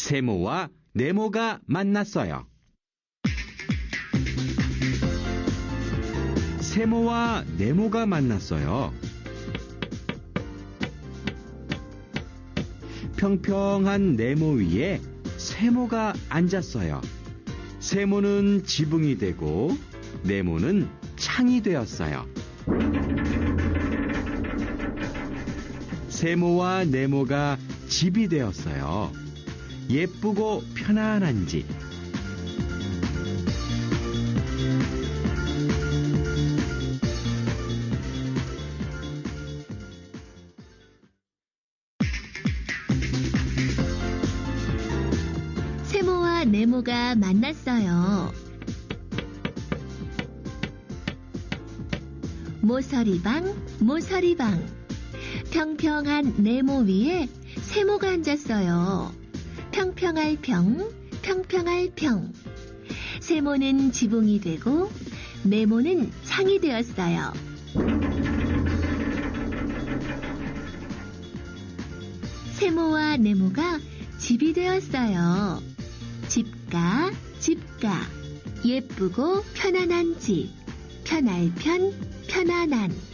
세모와 네모가 만났어요. 세모와 네모가 만났어요. 평평한 네모 위에 세모가 앉았어요. 세모는 지붕이 되고 네모는 창이 되었어요. 세모와 네모가 집이 되었어요. 예쁘고 편안한 집. 세모와 네모가 만났어요. 모서리방, 모서리방. 평평한 네모 위에 세모가 앉았어요. 평평할 평, 평평할 평. 세모는 지붕이 되고 네모는 창이 되었어요. 세모와 네모가 집이 되었어요. 집가, 집가. 예쁘고 편안한 집. 편할 편, 편안한.